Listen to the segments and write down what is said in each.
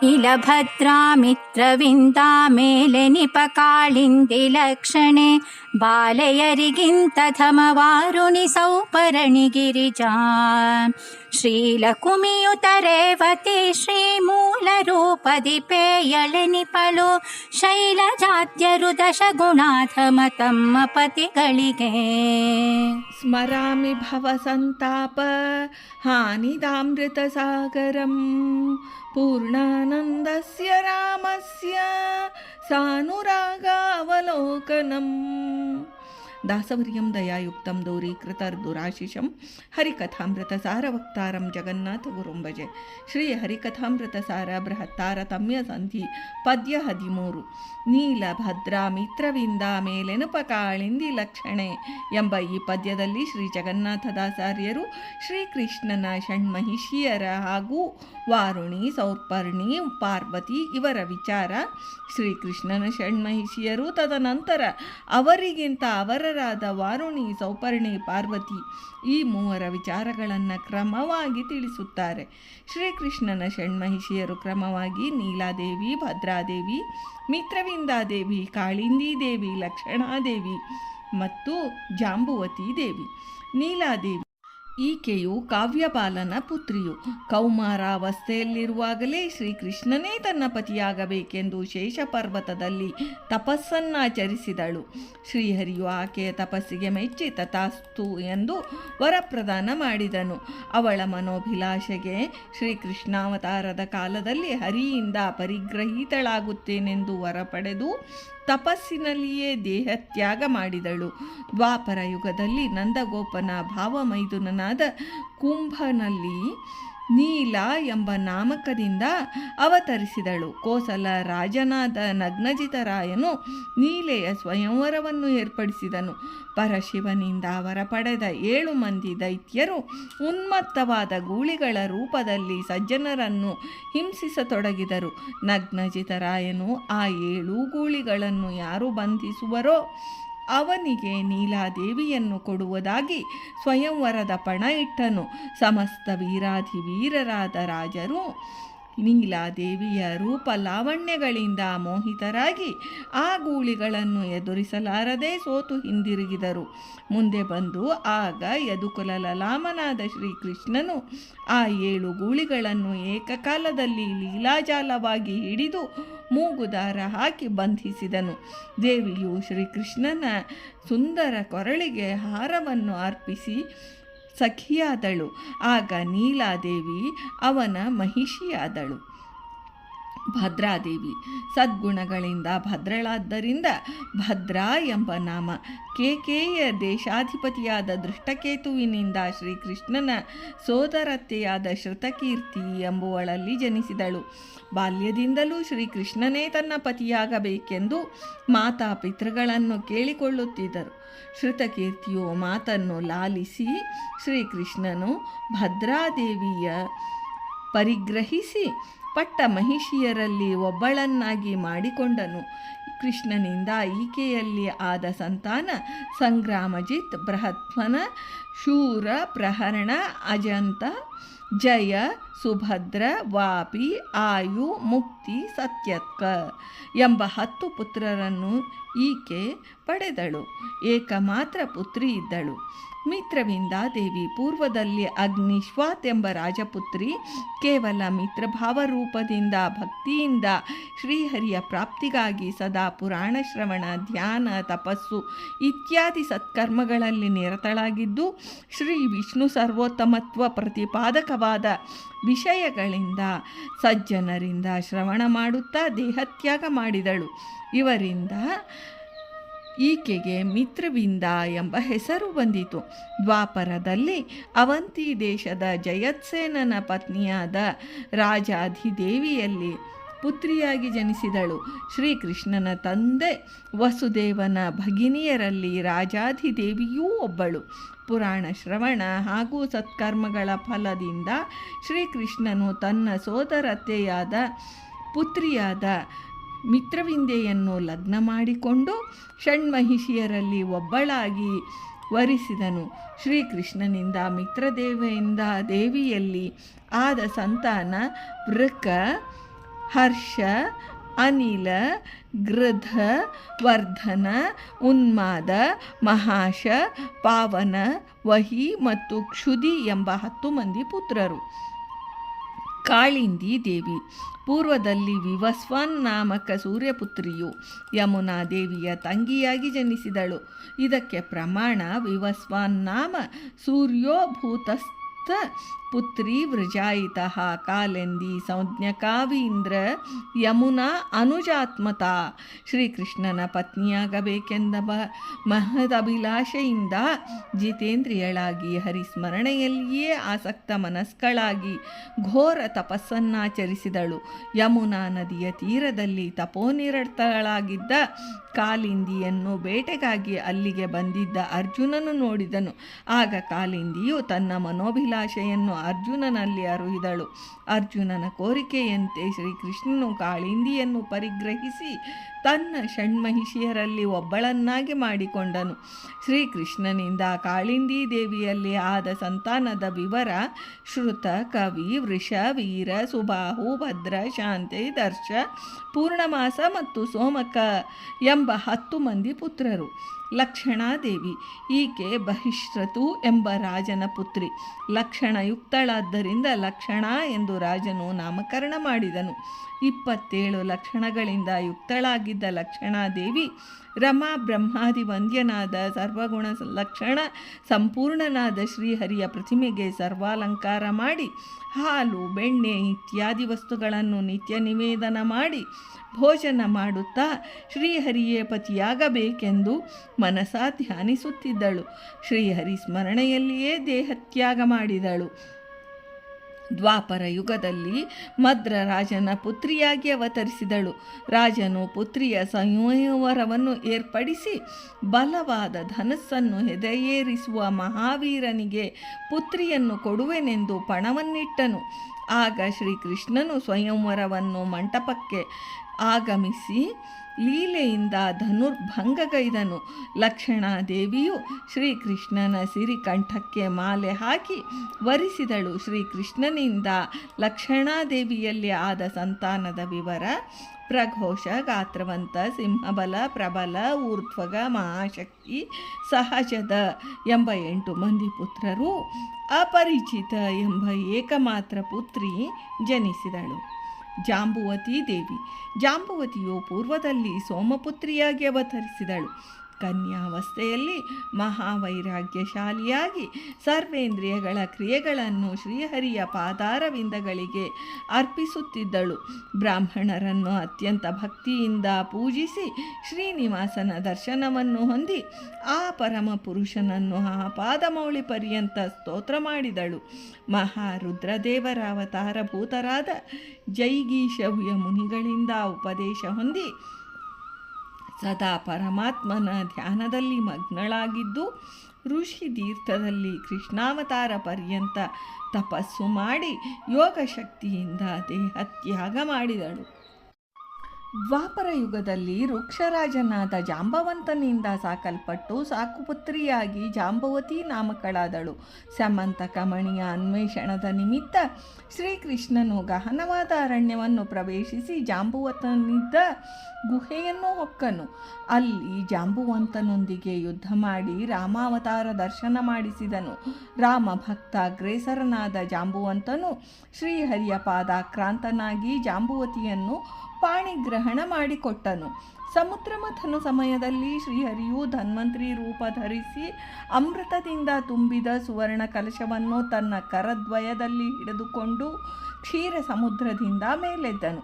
ನೀಲಭದ್ರಾ ಮಿತ್ರವಿಂದ ಮೇಲೆ ನಿಪಕಾಳಿಂದಿ ಲಕ್ಷಣೆ ಬಾಲೆಯರಿಗಿಂತ ಧಮವಾರುಣಿ ಸೌಪರಣಿ ಗಿರಿಜಾ ಶ್ರೀಲಕುಮಿಯುತ ರೇವತಿ ಶ್ರೀ ಮೂಲ ರೂಪದಿ ಪೇಯಳೆ ನಿಪಳು ಶೈಲಜಾತ್ಯರು ದಶಗುಣಾಧಮ ತಮ್ಮ ದಯಾಯುಕ್ತಂ ದೂರಿ ಕೃತರ್ದುರಾಶಿಷಂ ಹರಿಕಥಾಮೃತ ಸಾರ ವಕ್ತಾರಂ ಜಗನ್ನಾಥ ಗುರುಂಬಜೆ. ಶ್ರೀ ಹರಿಕಥಾಮೃತ ಸಾರ ಜಗನ್ನಾಥ ತಮ್ಯ ಸಂಧಿ ಪದ್ಯ ಹದಿಮೂರು. ನೀಲ ಭದ್ರಾ ಮಿತ್ರವಿಂದ ಮೇಲೆನುಪ ಕಾಳಿಂದಿ ಲಕ್ಷಣೆ ಎಂಬ ಈ ಪದ್ಯದಲ್ಲಿ ಶ್ರೀ ಜಗನ್ನಾಥದಾಸಾರ್ಯರು ಶ್ರೀಕೃಷ್ಣನ ಷಣ್ಮಹಿಷಿಯರ ಹಾಗೂ ವಾರುಣಿ, ಸೌರ್ಪರ್ಣಿ, ಪಾರ್ವತಿ ಇವರ ವಿಚಾರ. ಶ್ರೀಕೃಷ್ಣನ ಷಣ್ಮಹಿಷಿಯರು ತದನಂತರ ಅವರಿಗಿಂತ ಅವರರಾದ ವಾರುಣಿ ಸೌಪರ್ಣಿ ಪಾರ್ವತಿ ಈ ಮೂವರ ವಿಚಾರಗಳನ್ನು ಕ್ರಮವಾಗಿ ತಿಳಿಸುತ್ತಾರೆ. ಶ್ರೀಕೃಷ್ಣನ ಷಣ್ಮಹಿಷಿಯರು ಕ್ರಮವಾಗಿ ನೀಲಾದೇವಿ, ಭದ್ರಾದೇವಿ, ಮಿತ್ರವಿಂದಾದೇವಿ ಕಾಳಿಂದಿ ದೇವಿ ಲಕ್ಷಣಾದೇವಿ ಮತ್ತು ಜಾಂಬುವತಿ ದೇವಿ ನೀಲಾದೇವಿ ಈಕೆಯು ಕಾವ್ಯಪಾಲನ ಪುತ್ರಿಯು. ಕೌಮಾರಾವಸ್ಥೆಯಲ್ಲಿರುವಾಗಲೇ ಶ್ರೀಕೃಷ್ಣನೇ ತನ್ನ ಪತಿಯಾಗಬೇಕೆಂದು ಶೇಷ ಪರ್ವತದಲ್ಲಿ ತಪಸ್ಸನ್ನಾಚರಿಸಿದಳು. ಶ್ರೀಹರಿಯು ಆಕೆಯ ತಪಸ್ಸಿಗೆ ಮೆಚ್ಚಿ ತಥಾಸ್ತು ಎಂದು ವರಪ್ರದಾನ ಮಾಡಿದನು. ಅವಳ ಮನೋಭಿಲಾಷೆಗೆ ಶ್ರೀಕೃಷ್ಣಾವತಾರದ ಕಾಲದಲ್ಲಿ ಹರಿಯಿಂದ ಪರಿಗ್ರಹೀತಳಾಗುತ್ತೇನೆಂದು ವರ ಪಡೆದು ತಪಸ್ಸಿನಲ್ಲಿಯೇ ದೇಹತ್ಯಾಗ ಮಾಡಿದಳು. ದ್ವಾಪರ ಯುಗದಲ್ಲಿ ನಂದಗೋಪನ ಭಾವಮೈದುನನಾದ ಕುಂಭನಲ್ಲಿ ನೀಲ ಎಂಬ ನಾಮಕದಿಂದ ಅವತರಿಸಿದಳು. ಕೋಸಲ ರಾಜನಾದ ನಗ್ನಜಿತರಾಯನು ನೀಲೆಯ ಸ್ವಯಂವರವನ್ನು ಏರ್ಪಡಿಸಿದನು. ಪರಶಿವನಿಂದ ಅವರ ಪಡೆದ ಏಳು ಮಂದಿ ದೈತ್ಯರು ಉನ್ಮತ್ತವಾದ ಗೂಳಿಗಳ ರೂಪದಲ್ಲಿ ಸಜ್ಜನರನ್ನು ಹಿಂಸಿಸತೊಡಗಿದರು. ನಗ್ನಜಿತರಾಯನು ಆ ಏಳು ಗೂಳಿಗಳನ್ನು ಯಾರು ಬಂಧಿಸುವರೋ ಅವನಿಗೆ ನೀಲಾದೇವಿಯನ್ನು ಕೊಡುವುದಾಗಿ ಸ್ವಯಂವರದ ಪಣ ಇಟ್ಟನು. ಸಮಸ್ತ ವೀರಾಧಿ ವೀರರಾದ ರಾಜರು ನೀಲಾದೇವಿಯ ರೂಪ ಲಾವಣ್ಯಗಳಿಂದ ಮೋಹಿತರಾಗಿ ಆ ಗೂಳಿಗಳನ್ನು ಎದುರಿಸಲಾರದೆ ಸೋತು ಹಿಂದಿರುಗಿದರು. ಮುಂದೆ ಬಂದು ಆಗ ಯದುಕುಲ ಲಲಾಮನಾದ ಶ್ರೀಕೃಷ್ಣನು ಆ ಏಳು ಗೂಳಿಗಳನ್ನು ಏಕಕಾಲದಲ್ಲಿ ಲೀಲಾಜಾಲವಾಗಿ ಹಿಡಿದು ಮೂಗುದಾರ ಹಾಕಿ ಬಂಧಿಸಿದನು. ದೇವಿಯು ಶ್ರೀಕೃಷ್ಣನ ಸುಂದರ ಕೊರಳಿಗೆ ಹಾರವನ್ನು ಅರ್ಪಿಸಿ ಸಖಿಯಾದಳು. ಆಗ ನೀಲಾದೇವಿ ಅವನ ಮಹಿಷಿಯಾದಳು. ಭದ್ರಾದೇವಿ. ಸದ್ಗುಣಗಳಿಂದ ಭದ್ರಳಾದ್ದರಿಂದ ಭದ್ರಾ ಎಂಬ ನಾಮ ಕೇಕೆಯ ದೇಶಾಧಿಪತಿಯಾದ ದೃಷ್ಟಕೇತುವಿನಿಂದ ಶ್ರೀಕೃಷ್ಣನ ಸೋದರತ್ತೆಯಾದ ಶ್ರುತಕೀರ್ತಿ ಎಂಬುವಳಲ್ಲಿ ಜನಿಸಿದಳು. ಬಾಲ್ಯದಿಂದಲೂ ಶ್ರೀಕೃಷ್ಣನೇ ತನ್ನ ಪತಿಯಾಗಬೇಕೆಂದು ಮಾತಾ ಪಿತೃಗಳನ್ನು ಕೇಳಿಕೊಳ್ಳುತ್ತಿದ್ದರು. ಶ್ರುತಕೀರ್ತಿಯು ಮಾತನ್ನು ಲಾಲಿಸಿ ಶ್ರೀಕೃಷ್ಣನು ಭದ್ರಾದೇವಿಯ ಪರಿಗ್ರಹಿಸಿ ಪಟ್ಟ ಮಹಿಷಿಯರಲ್ಲಿ ಒಬ್ಬಳನ್ನಾಗಿ ಮಾಡಿಕೊಂಡನು. ಕೃಷ್ಣನಿಂದ ಈಕೆಯಲ್ಲಿ ಆದ ಸಂತಾನ ಸಂಗ್ರಾಮಜಿತ್, ಬೃಹತ್ಮನ ಶೂರ ಪ್ರಹರಣ, ಅಜಂತ, ಜಯ, ಸುಭದ್ರ, ವಾಪಿ, ಆಯು, ಮುಕ್ತಿ, ಸತ್ಯತ್ಕ ಎಂಬ ಹತ್ತು ಪುತ್ರರನ್ನು ಈಕೆ ಪಡೆದಳು. ಏಕಮಾತ್ರ ಪುತ್ರಿ ಇದ್ದಳು. ಮಿತ್ರವಿಂದ ದೇವಿ ಪೂರ್ವದಲ್ಲಿ ಅಗ್ನಿಶ್ವಾತ್ ಎಂಬ ರಾಜಪುತ್ರಿ ಕೇವಲ ಮಿತ್ರಭಾವ ರೂಪದಿಂದ, ಭಕ್ತಿಯಿಂದ ಶ್ರೀಹರಿಯ ಪ್ರಾಪ್ತಿಗಾಗಿ ಸದಾ ಪುರಾಣ ಶ್ರವಣ, ಧ್ಯಾನ, ತಪಸ್ಸು ಇತ್ಯಾದಿ ಸತ್ಕರ್ಮಗಳಲ್ಲಿ ನಿರತಳಾಗಿದ್ದು, ಶ್ರೀ ವಿಷ್ಣು ಸರ್ವೋತ್ತಮತ್ವ ಪ್ರತಿಪಾದಕವಾದ ವಿಷಯಗಳಿಂದ ಸಜ್ಜನರಿಂದ ಶ್ರವಣ ಮಾಡುತ್ತಾ ದೇಹತ್ಯಾಗ ಮಾಡಿದಳು. ಇವರಿಂದ ಈಕೆಗೆ ಮಿತ್ರವಿಂದ ಎಂಬ ಹೆಸರು ಬಂದಿತು. ದ್ವಾಪರದಲ್ಲಿ ಅವಂತಿ ದೇಶದ ಜಯತ್ಸೇನನ ಪತ್ನಿಯಾದ ರಾಜಾಧಿದೇವಿಯಲ್ಲಿ ಪುತ್ರಿಯಾಗಿ ಜನಿಸಿದಳು. ಶ್ರೀಕೃಷ್ಣನ ತಂದೆ ವಸುದೇವನ ಭಗಿನಿಯರಲ್ಲಿ ರಾಜಾಧಿದೇವಿಯೂ ಒಬ್ಬಳು. ಪುರಾಣ ಶ್ರವಣ ಹಾಗೂ ಸತ್ಕರ್ಮಗಳ ಫಲದಿಂದ ಶ್ರೀಕೃಷ್ಣನು ತನ್ನ ಸೋದರತೆಯಾದ ಪುತ್ರಿಯಾದ ಮಿತ್ರವಿಂದೆಯನ್ನು ಲಗ್ನ ಮಾಡಿಕೊಂಡು ಷಣ್ಮಹಿಷಿಯರಲ್ಲಿ ಒಬ್ಬಳಾಗಿ ವರಿಸಿದನು. ಶ್ರೀಕೃಷ್ಣನಿಂದ ಮಿತ್ರದೇವೆಯಿಂದ ದೇವಿಯಲ್ಲಿ ಆದ ಸಂತಾನ ವೃಕ, ಹರ್ಷ, ಅನಿಲ, ಗೃಧ, ವರ್ಧನ, ಉನ್ಮಾದ, ಮಹಾಶ, ಪಾವನ, ವಹಿ ಮತ್ತು ಕ್ಷುದಿ ಎಂಬ ಹತ್ತು ಮಂದಿ ಪುತ್ರರು. ಕಾಳಿಂದಿ ದೇವಿ. ಪೂರ್ವದಲ್ಲಿ ವಿವಸ್ವಾನ್ ನಾಮಕ ಸೂರ್ಯಪುತ್ರಿಯು ಯಮುನಾ ದೇವಿಯ ತಂಗಿಯಾಗಿ ಜನಿಸಿದಳು. ಇದಕ್ಕೆ ಪ್ರಮಾಣ ವಿವಸ್ವಾನ್ ನಾಮ ಸೂರ್ಯೋಭೂತಸ್ಥ ಪುತ್ರಿ ವೃಜಾಯಿತಃ ಕಾಲೆಂದಿ ಸಂಜ್ಞಕಾವೀಂದ್ರ ಯಮುನಾ ಅನುಜಾತ್ಮತ. ಶ್ರೀಕೃಷ್ಣನ ಪತ್ನಿಯಾಗಬೇಕೆಂದ ಬ ಮಹದಭಿಲಾಷೆಯಿಂದ ಜಿತೇಂದ್ರಿಯಳಾಗಿ ಹರಿಸ್ಮರಣೆಯಲ್ಲಿಯೇ ಆಸಕ್ತ ಮನಸ್ಕಳಾಗಿ ಘೋರ ತಪಸ್ಸನ್ನಾಚರಿಸಿದಳು. ಯಮುನಾ ನದಿಯ ತೀರದಲ್ಲಿ ತಪೋನಿರತಳಾಗಿದ್ದ ಕಾಲಿಂದಿಯನ್ನು ಬೇಟೆಗಾಗಿ ಅಲ್ಲಿಗೆ ಬಂದಿದ್ದ ಅರ್ಜುನನು ನೋಡಿದನು. ಆಗ ಕಾಲಿಂದಿಯು ತನ್ನ ಮನೋಭಿಲಾಷೆಯನ್ನು ಅರ್ಜುನನಲ್ಲಿ ಅರುಹಿದಳು ಅರ್ಜುನನ ಕೋರಿಕೆಯಂತೆ ಶ್ರೀಕೃಷ್ಣನು ಕಾಳಿಂದಿಯನ್ನು ಪರಿಗ್ರಹಿಸಿ ತನ್ನ ಷಣ್ಮಹಿಷಿಯರಲ್ಲಿ ಒಬ್ಬಳನ್ನಾಗಿ ಮಾಡಿಕೊಂಡನು. ಶ್ರೀಕೃಷ್ಣನಿಂದ ಕಾಳಿಂದಿ ದೇವಿಯಲ್ಲಿ ಆದ ಸಂತಾನದ ವಿವರ ಶ್ರುತ, ಕವಿ, ವೃಷ, ವೀರ, ಸುಬಾಹು, ಭದ್ರ, ಶಾಂತಿ, ದರ್ಶ, ಪೂರ್ಣಮಾಸ ಮತ್ತು ಸೋಮಕ ಎಂಬ ಹತ್ತು ಮಂದಿ ಪುತ್ರರು. ಲಕ್ಷಣಾದೇವಿ, ಈಕೆ ಬಹಿಷ್ರತು ಎಂಬ ರಾಜನ ಪುತ್ರಿ. ಲಕ್ಷಣಯುಕ್ತಳಾದ್ದರಿಂದ ಲಕ್ಷಣ ಎಂದು ರಾಜನು ನಾಮಕರಣ ಮಾಡಿದನು. ಇಪ್ಪತ್ತೇಳು ಲಕ್ಷಣಗಳಿಂದ ಯುಕ್ತಳಾಗಿದ್ದ ಲಕ್ಷಣಾದೇವಿ ರಮಾ ಬ್ರಹ್ಮಾದಿ ವಂದ್ಯನಾದ ಸರ್ವಗುಣ ಲಕ್ಷಣ ಸಂಪೂರ್ಣನಾದ ಶ್ರೀಹರಿಯ ಪ್ರತಿಮೆಗೆ ಸರ್ವಾಲಂಕಾರ ಮಾಡಿ. ಹಾಲು, ಬೆಣ್ಣೆ ಇತ್ಯಾದಿ ವಸ್ತುಗಳನ್ನು ನಿತ್ಯ ನಿವೇದನ ಮಾಡಿ. ಭೋಜನ ಮಾಡುತ್ತಾ ಶ್ರೀಹರಿಯೇ ಪತಿಯಾಗಬೇಕೆಂದು ಮನಸಾ ಧ್ಯಾನಿಸುತ್ತಿದ್ದಳು. ಶ್ರೀಹರಿ ಸ್ಮರಣೆಯಲ್ಲಿಯೇ ದೇಹತ್ಯಾಗ ಮಾಡಿದಳು. ದ್ವಾಪರ ಯುಗದಲ್ಲಿ ಮದ್ರ ರಾಜನ ಪುತ್ರಿಯಾಗಿ ಅವತರಿಸಿದಳು. ರಾಜನು ಪುತ್ರಿಯ ಸಂಯೋವರವನ್ನು ಏರ್ಪಡಿಸಿ ಬಲವಾದ ಧನಸ್ಸನ್ನು ಹೆದೆಯೇರಿಸುವ ಮಹಾವೀರನಿಗೆ ಪುತ್ರಿಯನ್ನು ಕೊಡುವೆನೆಂದು ಪಣವನ್ನಿಟ್ಟನು. ಆಗ ಶ್ರೀಕೃಷ್ಣನು ಸ್ವಯಂವರವನ್ನು ಮಂಟಪಕ್ಕೆ ಆಗಮಿಸಿ ಲೀಲೆಯಿಂದ ಧನುರ್ಭಂಗಗೈದನು. ಲಕ್ಷಣಾದೇವಿಯು ಶ್ರೀಕೃಷ್ಣನ ಸಿರಿಕಂಠಕ್ಕೆ ಮಾಲೆ ಹಾಕಿ ವರಿಸಿದಳು. ಶ್ರೀಕೃಷ್ಣನಿಂದ ಲಕ್ಷಣಾದೇವಿಯಲ್ಲಿ ಆದ ಸಂತಾನದ ವಿವರ, ಪ್ರಘೋಷ, ಗಾತ್ರವಂತ, ಸಿಂಹಬಲ, ಪ್ರಬಲ, ಊರ್ಧ್ವಗ, ಮಹಾಶಕ್ತಿ, ಸಹಜದ ಎಂಬ ಎಂಟು ಮಂದಿ ಪುತ್ರರು, ಅಪರಿಚಿತ ಎಂಬ ಏಕಮಾತ್ರ ಪುತ್ರಿ ಜನಿಸಿದಳು. ಜಾಂಬುವತಿ ದೇವಿ. ಜಾಂಬುವತಿಯು ಪೂರ್ವದಲ್ಲಿ ಸೋಮಪುತ್ರಿಯಾಗಿ ಅವತರಿಸಿದಳು. ಕನ್ಯಾವಸ್ಥೆಯಲ್ಲಿ ಮಹಾವೈರಾಗ್ಯಶಾಲಿಯಾಗಿ ಸರ್ವೇಂದ್ರಿಯಗಳ ಕ್ರಿಯೆಗಳನ್ನು ಶ್ರೀಹರಿಯ ಪಾದಾರವಿಂದಗಳಿಗೆ ಅರ್ಪಿಸುತ್ತಿದ್ದಳು. ಬ್ರಾಹ್ಮಣರನ್ನು ಅತ್ಯಂತ ಭಕ್ತಿಯಿಂದ ಪೂಜಿಸಿ ಶ್ರೀನಿವಾಸನ ದರ್ಶನವನ್ನು ಹೊಂದಿ ಆ ಪರಮ ಪುರುಷನನ್ನು ಆ ಪಾದಮೌಳಿ ಪರ್ಯಂತ ಸ್ತೋತ್ರ ಮಾಡಿದಳು. ಮಹಾರುದ್ರದೇವರ ಅವತಾರಭೂತರಾದ ಜೈಗೀಶವ್ಯ ಮುನಿಗಳಿಂದ ಉಪದೇಶ ಹೊಂದಿ ಸದಾ ಪರಮಾತ್ಮನ ಧ್ಯಾನದಲ್ಲಿ ಮಗ್ನಳಾಗಿದ್ದು ಋಷಿ ತೀರ್ಥದಲ್ಲಿ ಕೃಷ್ಣಾವತಾರ ಪರ್ಯಂತ ತಪಸ್ಸು ಮಾಡಿ ಯೋಗ ಶಕ್ತಿಯಿಂದ ದೇಹ ತ್ಯಾಗ ಮಾಡಿದಳು. ದ್ವಾಪರ ಯುಗದಲ್ಲಿ ವೃಕ್ಷರಾಜನಾದ ಜಾಂಬವಂತನಿಂದ ಸಾಕಲ್ಪಟ್ಟು ಸಾಕುಪುತ್ರಿಯಾಗಿ ಜಾಂಬವತಿ ನಾಮಕಳಾದಳು. ಸಮಂತಕ ಮಣಿಯ ಅನ್ವೇಷಣದ ನಿಮಿತ್ತ ಶ್ರೀಕೃಷ್ಣನು ಗಹನವಾದ ಅರಣ್ಯವನ್ನು ಪ್ರವೇಶಿಸಿ ಜಾಂಬುವತನಿದ್ದ ಗುಹೆಯನ್ನು ಹೊಕ್ಕನು. ಅಲ್ಲಿ ಜಾಂಬುವಂತನೊಂದಿಗೆ ಯುದ್ಧ ಮಾಡಿ ರಾಮಾವತಾರ ದರ್ಶನ ಮಾಡಿಸಿದನು. ರಾಮ ಭಕ್ತ ಗ್ರೇಸರನಾದ ಜಾಂಬುವಂತನು ಶ್ರೀಹರಿಯ ಪಾದಾಕ್ರಾಂತನಾಗಿ ಜಾಂಬುವತಿಯನ್ನು ಪಾಣಿಗ್ರಹಣ ಮಾಡಿಕೊಟ್ಟನು. ಸಮುದ್ರ ಮಥನ ಸಮಯದಲ್ಲಿ ಶ್ರೀಹರಿಯು ಧನ್ವಂತ್ರಿ ರೂಪ ಧರಿಸಿ ಅಮೃತದಿಂದ ತುಂಬಿದ ಸುವರ್ಣ ಕಲಶವನ್ನು ತನ್ನ ಕರದ್ವಯದಲ್ಲಿ ಹಿಡಿದುಕೊಂಡು ಕ್ಷೀರ ಸಮುದ್ರದಿಂದ ಮೇಲೆದ್ದನು.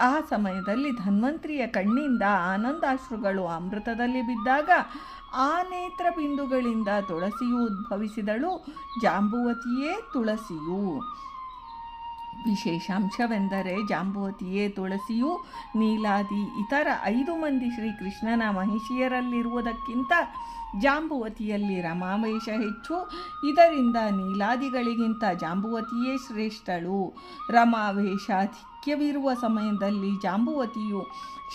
ಆ ಸಮಯದಲ್ಲಿ ಧನ್ವಂತ್ರಿಯ ಕಣ್ಣಿಂದ ಆನಂದಾಶ್ರುಗಳು ಅಮೃತದಲ್ಲಿ ಬಿದ್ದಾಗ ಆ ನೇತ್ರ ಬಿಂದುಗಳಿಂದ ತುಳಸಿಯು ಉದ್ಭವಿಸಿದಳು. ಜಾಂಬುವತಿಯೇ ತುಳಸಿಯು. ವಿಶೇಷಾಂಶವೆಂದರೆ ಜಾಂಬುವತಿಯೇ ತುಳಸಿಯು, ನೀಲಾದಿ ಇತರ ಐದು ಮಂದಿ ಶ್ರೀಕೃಷ್ಣನ ಮಹಿಷಿಯರಲ್ಲಿರುವುದಕ್ಕಿಂತ ಜಾಂಬುವತಿಯಲ್ಲಿ ರಮಾವೇಶ ಹೆಚ್ಚು. ಇದರಿಂದ ನೀಲಾದಿಗಳಿಗಿಂತ ಜಾಂಬುವತಿಯೇ ಶ್ರೇಷ್ಠಳು. ರಮಾವೇಶಾಧಿಕ್ಯವಿರುವ ಸಮಯದಲ್ಲಿ ಜಾಂಬುವತಿಯು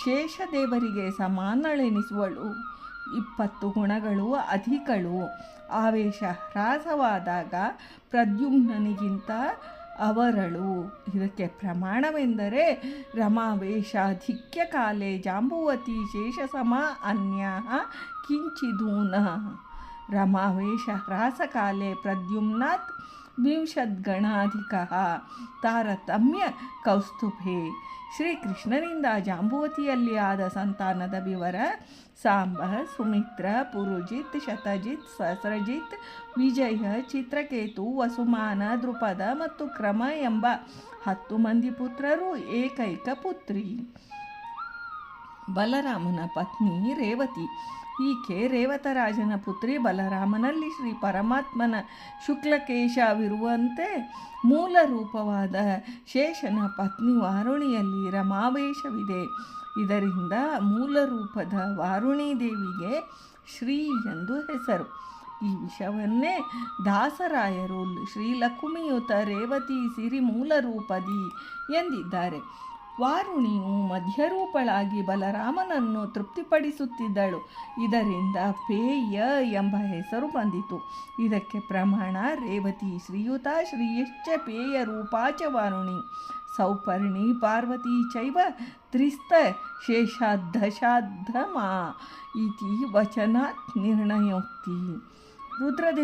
ಶೇಷದೇವರಿಗೆ ಸಮಾನಳೆನಿಸುವಳು. ಇಪ್ಪತ್ತು ಗುಣಗಳು ಅಧಿಕಳು. ಆವೇಶ ಹ್ರಾಸವಾದಾಗ ಪ್ರದ್ಯುಮ್ನನಿಗಿಂತ ಅವರಳು. ಇದಕ್ಕೆ ಪ್ರಮಾಣವೆಂದರೆ ರಮಾವೇಶಾಧಿಕ್ಯ ಕಾಲೇ ಜಾಂಬುವತಿ ಶೇಷಸಮ ಅನ್ಯ ಕಿಂಚಿದೂನ. ರಮಾವೇಶ ಹ್ರಾಸಕಾಲೇ ಪ್ರದ್ಯುಮ್ನಾತ್ ವಿಂಶದ್ಗಣಾಧಿಕ ತಾರತಮ್ಯ ಕೌಸ್ತುಭೆ. ಶ್ರೀಕೃಷ್ಣನಿಂದ ಜಾಂಬುವತಿಯಲ್ಲಿ ಆದ ಸಂತಾನದ ವಿವರ ಸಾಂಬ ಸುಮಿತ್ರ, ಪುರುಜಿತ್, ಶತಜಿತ್, ಸಸ್ರಜಿತ್, ವಿಜಯ, ಚಿತ್ರಕೇತು, ವಸುಮಾನ ದೃಪದ ಮತ್ತು ಕ್ರಮ ಎಂಬ ಹತ್ತು ಮಂದಿ ಪುತ್ರರು ಏಕೈಕ ಪುತ್ರಿ. ಬಲರಾಮನ ಪತ್ನಿ ರೇವತಿ. ಈಕೆ ರೇವತರಾಜನ ಪುತ್ರಿ ಬಲರಾಮನಲ್ಲಿ ಶ್ರೀ ಪರಮಾತ್ಮನ ಶುಕ್ಲಕೇಶವಿರುವಂತೆ ಮೂಲ ರೂಪವಾದ ಶೇಷನ ಪತ್ನಿ ವಾರುಣಿಯಲ್ಲಿ ರಮಾವೇಶವಿದೆ. ಇದರಿಂದ ಮೂಲ ರೂಪದ ವಾರುಣಿ ದೇವಿಗೆ ಶ್ರೀ ಎಂದು ಹೆಸರು. ಈ ವಿಷಯವನ್ನೇ ದಾಸರಾಯರು ಶ್ರೀ ಲಕ್ಷ್ಮಿಯುತ ರೇವತಿ ಸಿರಿ ಮೂಲ ರೂಪದಿ ಎಂದಿದ್ದಾರೆ. ವಾರುಣಿಯು ಮಧ್ಯರೂಪಳಾಗಿ ಬಲರಾಮನನ್ನು ತೃಪ್ತಿಪಡಿಸುತ್ತಿದ್ದಳು. ಇದರಿಂದ ಪೇಯ ಎಂಬ ಹೆಸರು ಬಂದಿತು. ಇದಕ್ಕೆ ಪ್ರಮಾಣ, ರೇವತಿ, ಶ್ರೀಯುತ, ಶ್ರೀಯಶ್ಚ, ಪೇಯ, ರೂಪಾಚ, ವಾರುಣಿ. ಸೌಪರ್ಣಿ, ಪಾರ್ವತಿ ಚೈವ, ತ್ರಿಸ್ತ ಶೇಷಾಧಶಾಧಮ ಇತಿ ವಚನಾತ್ ನಿರ್ಣಯೋಕ್ತಿ. ರುದ್ರದೇವ